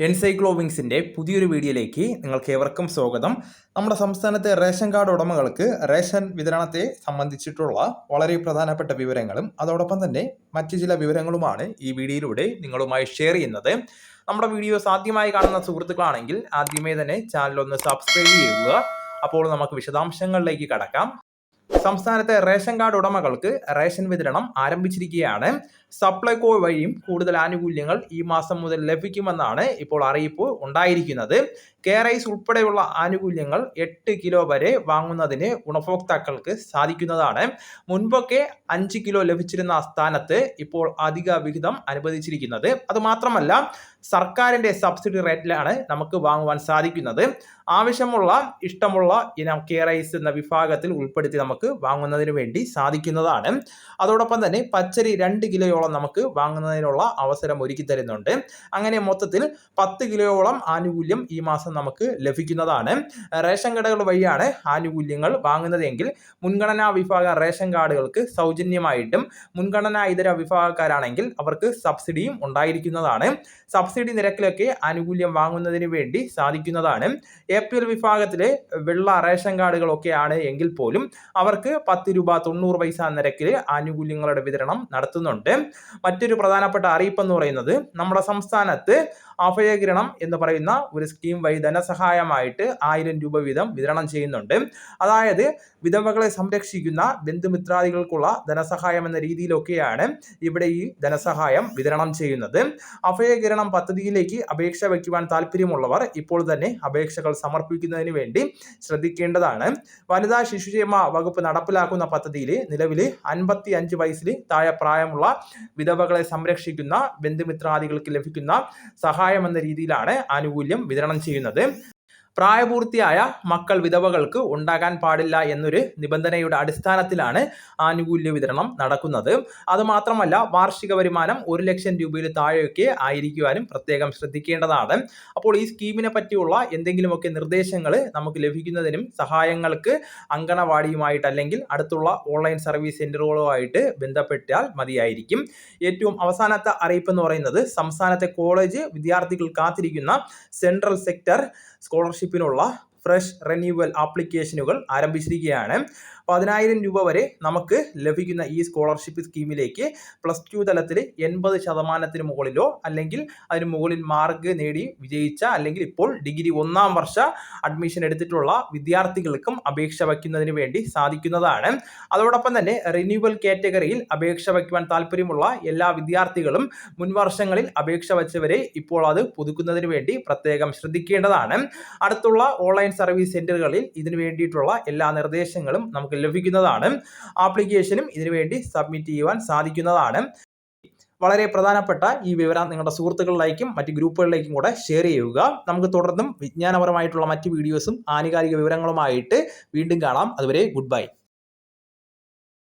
എൻസൈക്ലോവിങ്സിന്റെ പുതിയൊരു വീഡിയോയിലേക്ക് നിങ്ങൾക്ക് ഏവർക്കും സ്വാഗതം. നമ്മുടെ സംസ്ഥാനത്തെ റേഷൻ കാർഡ് ഉടമകൾക്ക് റേഷൻ വിതരണത്തെ സംബന്ധിച്ചിട്ടുള്ള വളരെ പ്രധാനപ്പെട്ട വിവരങ്ങളും അതോടൊപ്പം തന്നെ മറ്റു ചില വിവരങ്ങളുമാണ് ഈ വീഡിയോയിലൂടെ നിങ്ങളുമായി ഷെയർ ചെയ്യുന്നത്. നമ്മുടെ വീഡിയോസ് ആദ്യമായി കാണുന്ന സുഹൃത്തുക്കളാണെങ്കിൽ ആദ്യമേ തന്നെ ചാനൽ ഒന്ന് സബ്സ്ക്രൈബ് ചെയ്യുക. അപ്പോൾ നമുക്ക് വിശദാംശങ്ങളിലേക്ക് കടക്കാം. സംസ്ഥാനത്തെ റേഷൻ കാർഡ് ഉടമകൾക്ക് റേഷൻ വിതരണം ആരംഭിച്ചിരിക്കുകയാണ്. സപ്ലൈകോ വഴിയും കൂടുതൽ ആനുകൂല്യങ്ങൾ ഈ മാസം മുതൽ ലഭിക്കുമെന്നാണ് ഇപ്പോൾ അറിയിപ്പ് ഉണ്ടായിരിക്കുന്നത്. കെ റൈസ് ഉൾപ്പെടെയുള്ള ആനുകൂല്യങ്ങൾ എട്ട് കിലോ വരെ വാങ്ങുന്നതിന് ഗുണഭോക്താക്കൾക്ക് സാധിക്കുന്നതാണ്. മുൻപൊക്കെ അഞ്ച് കിലോ ലഭിച്ചിരുന്ന സ്ഥാനത്ത് ഇപ്പോൾ അധിക വിഹിതം അനുവദിച്ചിരിക്കുന്നത്. അത് സർക്കാരിന്റെ സബ്സിഡി റേറ്റിലാണ് നമുക്ക് വാങ്ങുവാൻ സാധിക്കുന്നത്. ആവശ്യമുള്ള ഇഷ്ടമുള്ള ഇനം കെ റൈസ് എന്ന വിഭാഗത്തിൽ ഉൾപ്പെടുത്തി നമുക്ക് വാങ്ങുന്നതിന് വേണ്ടി സാധിക്കുന്നതാണ്. അതോടൊപ്പം തന്നെ പച്ചരി രണ്ട് കിലോയോളം നമുക്ക് വാങ്ങുന്നതിനുള്ള അവസരം ഒരുക്കി തരുന്നുണ്ട്. അങ്ങനെ മൊത്തത്തിൽ പത്ത് കിലോയോളം ആനുകൂല്യം ഈ മാസം നമുക്ക് ലഭിക്കുന്നതാണ്. റേഷൻ കടകൾ വഴിയാണ് ആനുകൂല്യങ്ങൾ വാങ്ങുന്നതെങ്കിൽ മുൻഗണനാ വിഭാഗ റേഷൻ കാർഡുകൾക്ക് സൗജന്യമായിട്ടും മുൻഗണനാ ഇതര വിഭാഗക്കാരാണെങ്കിൽ അവർക്ക് സബ്സിഡിയും ഉണ്ടായിരിക്കുന്നതാണ്. സബ്സിഡി നിരക്കിലൊക്കെ ആനുകൂല്യം വാങ്ങുന്നതിന് വേണ്ടി സാധിക്കുന്നതാണ്. എ പി എൽ വിഭാഗത്തിലെ വെള്ള റേഷൻ കാർഡുകളൊക്കെയാണ് എങ്കിൽ പോലും അവർക്ക് പത്ത് രൂപ തൊണ്ണൂറ് പൈസ നിരക്കിൽ ആനുകൂല്യങ്ങളുടെ വിതരണം നടത്തുന്നുണ്ട്. മറ്റൊരു പ്രധാനപ്പെട്ട അറിയിപ്പ് എന്ന് പറയുന്നത് നമ്മുടെ സംസ്ഥാനത്ത് അഭയകിരണം എന്ന് പറയുന്ന ഒരു സ്കീം വഴി ധനസഹായമായിട്ട് ആയിരം രൂപ വീതം വിതരണം ചെയ്യുന്നുണ്ട്. അതായത് വിധവകളെ സംരക്ഷിക്കുന്ന ബന്ധുമിത്രാദികൾക്കുള്ള ധനസഹായം എന്ന രീതിയിലൊക്കെയാണ് ഇവിടെ ഈ ധനസഹായം വിതരണം ചെയ്യുന്നത്. അഭയകിരണം പദ്ധതിയിലേക്ക് അപേക്ഷ വയ്ക്കുവാൻ താല്പര്യമുള്ളവർ ഇപ്പോൾ തന്നെ അപേക്ഷകൾ സമർപ്പിക്കുന്നതിന് വേണ്ടി ശ്രദ്ധിക്കേണ്ടതാണ്. വനിതാ ശിശുക്ഷേമ വകുപ്പ് നടപ്പിലാക്കുന്ന പദ്ധതിയിൽ നിലവിൽ അൻപത്തി അഞ്ച് വയസ്സിൽ താഴെ പ്രായമുള്ള വിധവകളെ സംരക്ഷിക്കുന്ന ബന്ധുമിത്രാദികൾക്ക് ലഭിക്കുന്ന സഹായം എന്ന രീതിയിലാണ് ആനുകൂല്യം വിതരണം ചെയ്യുന്നത്. പ്രായപൂർത്തിയായ മക്കൾ വിധവകൾക്ക് ഉണ്ടാകാൻ പാടില്ല എന്നൊരു നിബന്ധനയുടെ അടിസ്ഥാനത്തിലാണ് ആനുകൂല്യ വിതരണം നടക്കുന്നത്. അതുമാത്രമല്ല വാർഷിക വരുമാനം ഒരു ലക്ഷം രൂപയിൽ താഴെയൊക്കെ ആയിരിക്കുവാനും പ്രത്യേകം ശ്രദ്ധിക്കേണ്ടതാണ്. അപ്പോൾ ഈ സ്കീമിനെ പറ്റിയുള്ള എന്തെങ്കിലുമൊക്കെ നിർദ്ദേശങ്ങൾ നമുക്ക് ലഭിക്കുന്നതിനും സഹായങ്ങൾക്ക് അങ്കണവാടിയുമായിട്ട് അല്ലെങ്കിൽ അടുത്തുള്ള ഓൺലൈൻ സർവീസ് സെന്ററുകളുമായിട്ട് ബന്ധപ്പെട്ടാൽ മതിയായിരിക്കും. ഏറ്റവും അവസാനത്തെ അറിയിപ്പ് എന്ന് പറയുന്നത് സംസ്ഥാനത്തെ കോളേജ് വിദ്യാർത്ഥികൾ കാത്തിരിക്കുന്ന സെൻട്രൽ സെക്ടർ സ്കോളർഷിപ്പിനുള്ള ഫ്രഷ് റിന്യൂവൽ ആപ്ലിക്കേഷനുകൾ ആരംഭിച്ചിരിക്കുകയാണ്. പതിനായിരം രൂപ വരെ നമുക്ക് ലഭിക്കുന്ന ഈ സ്കോളർഷിപ്പ് സ്കീമിലേക്ക് പ്ലസ് ടു തലത്തിൽ എൺപത് ശതമാനത്തിന് മുകളിലോ അല്ലെങ്കിൽ അതിന് മുകളിൽ മാർക്ക് നേടി വിജയിച്ച അല്ലെങ്കിൽ ഇപ്പോൾ ഡിഗ്രി ഒന്നാം വർഷ അഡ്മിഷൻ എടുത്തിട്ടുള്ള വിദ്യാർത്ഥികൾക്കും അപേക്ഷ വയ്ക്കുന്നതിന് വേണ്ടി സാധിക്കുന്നതാണ്. അതോടൊപ്പം തന്നെ റിന്യൂവൽ കാറ്റഗറിയിൽ അപേക്ഷ വയ്ക്കുവാൻ താല്പര്യമുള്ള എല്ലാ വിദ്യാർത്ഥികളും മുൻവർഷങ്ങളിൽ അപേക്ഷ വച്ചവരെ ഇപ്പോൾ അത് പുതുക്കുന്നതിന് വേണ്ടി പ്രത്യേകം ശ്രദ്ധിക്കേണ്ടതാണ്. അടുത്തുള്ള ഓൺലൈൻ സർവീസ് സെന്ററുകളിൽ ഇതിനു വേണ്ടിയിട്ടുള്ള എല്ലാ നിർദ്ദേശങ്ങളും നമുക്ക് ലഭിക്കുന്നതാണ്. ആപ്ലിക്കേഷനും ഇതിനുവേണ്ടി സബ്മിറ്റ് ചെയ്യുവാൻ സാധിക്കുന്നതാണ്. വളരെ പ്രധാനപ്പെട്ട ഈ വിവരം നിങ്ങളുടെ സുഹൃത്തുക്കളിലേക്കും മറ്റ് ഗ്രൂപ്പുകളിലേക്കും കൂടെ ഷെയർ ചെയ്യുക. നമുക്ക് തുടർന്നും വിജ്ഞാനപരമായിട്ടുള്ള മറ്റ് വീഡിയോസും ആനുകാലിക വിവരങ്ങളുമായിട്ട് വീണ്ടും കാണാം. അതുവരെ ഗുഡ് ബൈ.